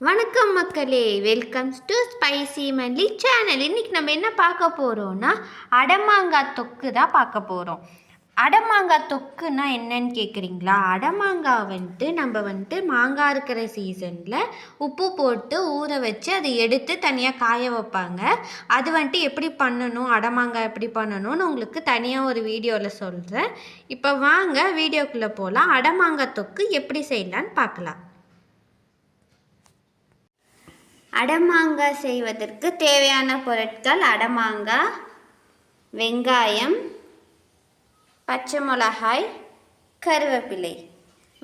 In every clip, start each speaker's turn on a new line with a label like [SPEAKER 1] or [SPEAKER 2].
[SPEAKER 1] வணக்கம் மக்களே welcome to spicy Malli channel இன்றைக்கி நம்ம என்ன பார்க்க போகிறோம்னா அடமாங்காய் தொக்கு தான் பார்க்க போகிறோம் அடமாங்காய் தொக்குன்னா என்னன்னு கேட்குறீங்களா அடமாங்காய் வந்துட்டு நம்ம வந்துட்டு மாங்காய் இருக்கிற சீசனில் உப்பு போட்டு ஊற வச்சு அதை எடுத்து தனியாக காய வைப்பாங்க. அது வந்துட்டு எப்படி பண்ணணும் அடமாங்காய் எப்படி பண்ணணும்னு உங்களுக்கு தனியாக ஒரு வீடியோவில் சொல்கிறேன் இப்போ வாங்க வீடியோக்குள்ளே போகலாம் அடமாங்காய் தொக்கு எப்படி செய்யலான்னு பார்க்கலாம். அடமாங்காய் செய்வதற்கு தேவையான பொருட்கள் அடமாங்காய் வெங்காயம் பச்சை மிளகாய் கருவேப்பிலை.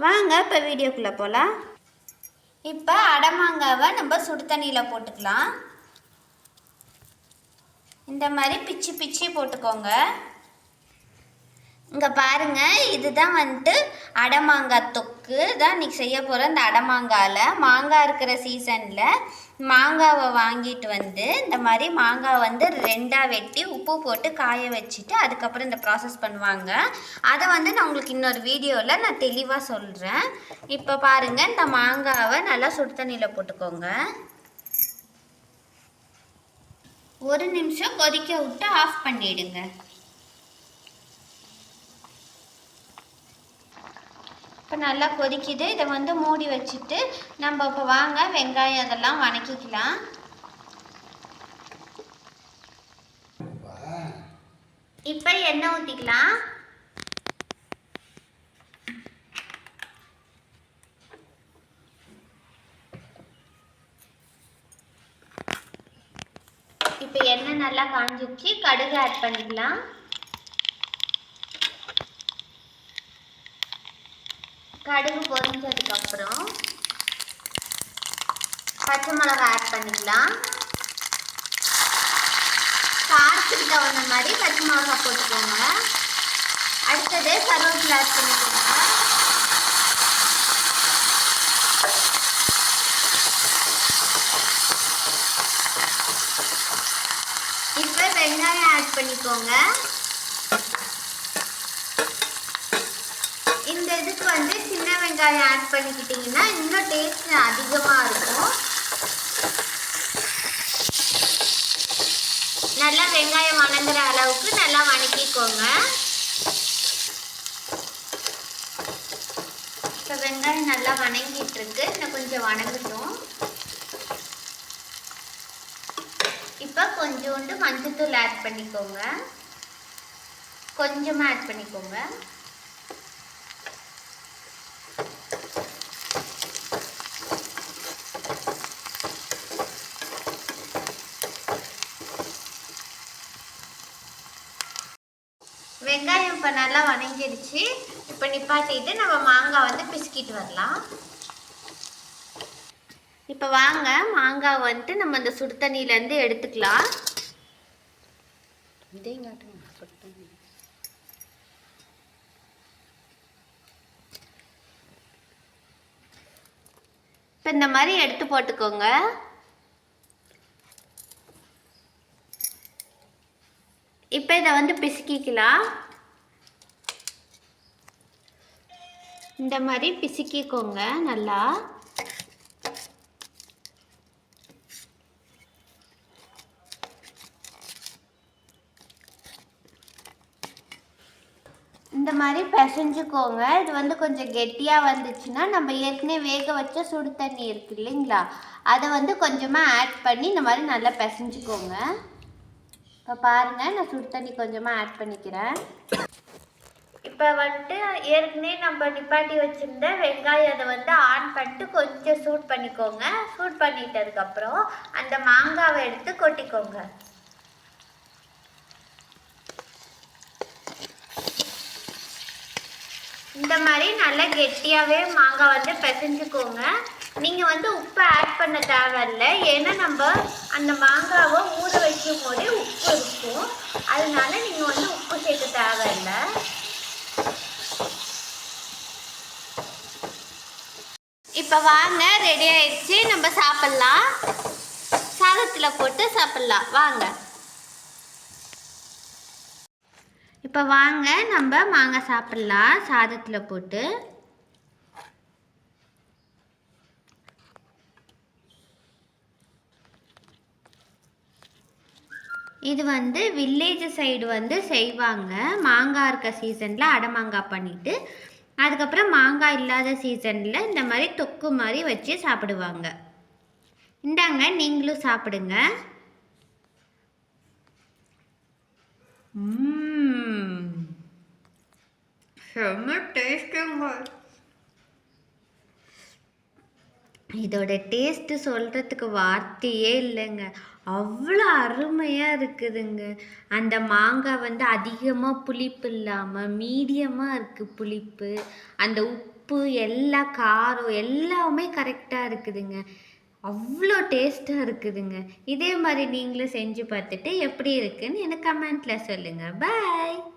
[SPEAKER 1] வாங்க இப்போ வீடியோக்குள்ளே போகலாம் இப்போ அடமாங்காவை நம்ம சுடு தண்ணியில் போட்டுக்கலாம். இந்த மாதிரி பிச்சு பிச்சு போட்டுக்கோங்க. இங்கே பாருங்கள் இதுதான் வந்துட்டு அடமாங்காய் தொக்கு. தான் இன்னைக்கு செய்ய போகிற இந்த அடமாங்காயில். மாங்காய் இருக்கிற சீசனில் மாங்காவை வாங்கிட்டு வந்து இந்த மாதிரி மாங்காய் வந்து ரெண்டாக வெட்டி உப்பு போட்டு காய வச்சுட்டு அதுக்கப்புறம் இந்த ப்ராசஸ் பண்ணுவாங்க. அதை வந்து நான் உங்களுக்கு இன்னொரு வீடியோவில் நான் தெளிவாக சொல்கிறேன் இப்போ பாருங்கள் இந்த மாங்காவை நல்லா சுடு தண்ணியில் போட்டுக்கோங்க. ஒரு நிமிஷம் கொதிக்க விட்டு ஆஃப் பண்ணிடுங்க. நல்லா கொதிக்குது. இதை வந்து மூடி வச்சுட்டு நம்ம இப்போ வாங்க வெங்காயம் அதெல்லாம் வணக்கிக்கலாம். இப்போ எண்ணெய் ஊற்றிக்கலாம் இப்போ எண்ணெய் நல்லா காஞ்சிச்சு கடுகு ஆட் பண்ணிக்கலாம். கடுகு பொரிஞ்சதுக்கப்புறம் பச்சை மிளகா ஆட் பண்ணிக்கலாம். காரத்துக்கு தகுந்த மாதிரி பச்சை மிளகா போட்டுக்கோங்க. அடுத்தது கருவேப்பிலை ஆட் பண்ணிக்கோங்க. இப்போ வெங்காயம் ஆட் பண்ணிக்கோங்க இந்த இதுக்கு வந்து சின்ன வெங்காயம் ஆட் பண்ணிக்கிட்டிங்கன்னா இன்னும் டேஸ்ட் அதிகமாக இருக்கும். நல்லா வெங்காயம் வணங்குற அளவுக்கு நல்லா வணக்கிக்கோங்க. இப்போ வெங்காயம் நல்லா வணங்கிட்டு இருக்கு. இன்னும் கொஞ்சம் வணங்கட்டும். இப்போ கொஞ்சோண்டு மஞ்சத்தூள் ஆட் பண்ணிக்கோங்க. கொஞ்சமாக ஆட் பண்ணிக்கோங்க. வெங்காயம் இப்போ நல்லா வணங்கிடுச்சு. இப்போ நிப்பாட்டிட்டு நம்ம மாங்காய் வந்து பிசுக்கிட்டு வரலாம். இப்போ வாங்க மாங்காய் வந்துட்டு நம்ம அந்த சுடு தண்ணியிலேருந்து எடுத்துக்கலாம். இப்போ இந்த மாதிரி எடுத்து போட்டுக்கோங்க. இப்போ இதை வந்து பிசுக்கிக்கலாம். இந்த மாதிரி பிசுக்கிக்கோங்க நல்லா. இந்த மாதிரி பிசைஞ்சுக்கோங்க. இது வந்து கொஞ்சம் கெட்டியாக வந்துச்சுன்னா நம்ம ஏற்கனவே வேக வச்ச சுடு தண்ணி இருக்கு இல்லைங்களா? அதை வந்து கொஞ்சமாக ஆட் பண்ணி இந்த மாதிரி நல்லா பிசைஞ்சுக்கோங்க. இப்போ பாருங்கள் நான் சுடு தண்ணி கொஞ்சமாக ஆட் பண்ணிக்கிறேன். இப்போ வந்துட்டு ஏற்கனவே நம்ம நிப்பாட்டி வச்சுருந்த வெங்காயம் அதை வந்து ஆன் பண்ணிட்டு கொஞ்சம் சூட் பண்ணிக்கோங்க. சூட் பண்ணிட்டதுக்கப்புறம் அந்த மாங்காவை எடுத்து கொட்டிக்கோங்க. இந்த மாதிரி நல்லா கெட்டியாகவே மாங்காய் வந்து பிசைஞ்சுக்கோங்க. நீங்கள் வந்து உப்பு ஆட் பண்ண தேவையில்லை. ஏன்னா நம்ம அந்த மாங்காவை ஊற வைக்கும் போதே உப்பு இருக்கும். அதனால நீங்கள் வந்து உப்பு சேர்க்க தேவையில்லை. இப்போ வாங்க ரெடி ஆயிடுச்சு. நம்ம சாப்பிட்லாம். சாதத்தில் போட்டு சாப்பிட்லாம். வாங்க. இப்போ வாங்க நம்ம மாங்காய் சாப்பிட்லாம். சாதத்தில் போட்டு. இது வந்து வில்லேஜ் சைடு வந்து செய்வாங்க. மாங்காய் இருக்க சீசனில் அடமாங்காய் பண்ணிவிட்டு அதுக்கப்புறம் மாங்காய் இல்லாத சீசனில் இந்த மாதிரி தொக்கு மாதிரி வச்சு சாப்பிடுவாங்க. இந்தாங்க நீங்களும் சாப்பிடுங்க. செம்ம டேஸ்ட்டுங்க இதோட டேஸ்ட்டு சொல்கிறதுக்கு வார்த்தையே இல்லைங்க. அவ்வளோ அருமையாக இருக்குதுங்க. அந்த மாங்காய் வந்து அதிகமாக புளிப்பு இல்லாமல் மீடியமாக இருக்குது புளிப்பு. அந்த உப்பு எல்லா காரம் எல்லாமே கரெக்டாக இருக்குதுங்க. அவ்வளோ டேஸ்ட்டாக இருக்குதுங்க. இதே மாதிரி நீங்களும் செஞ்சு பார்த்துட்டு எப்படி இருக்குன்னு எனக்கு கமெண்ட்டில் சொல்லுங்கள் பாய்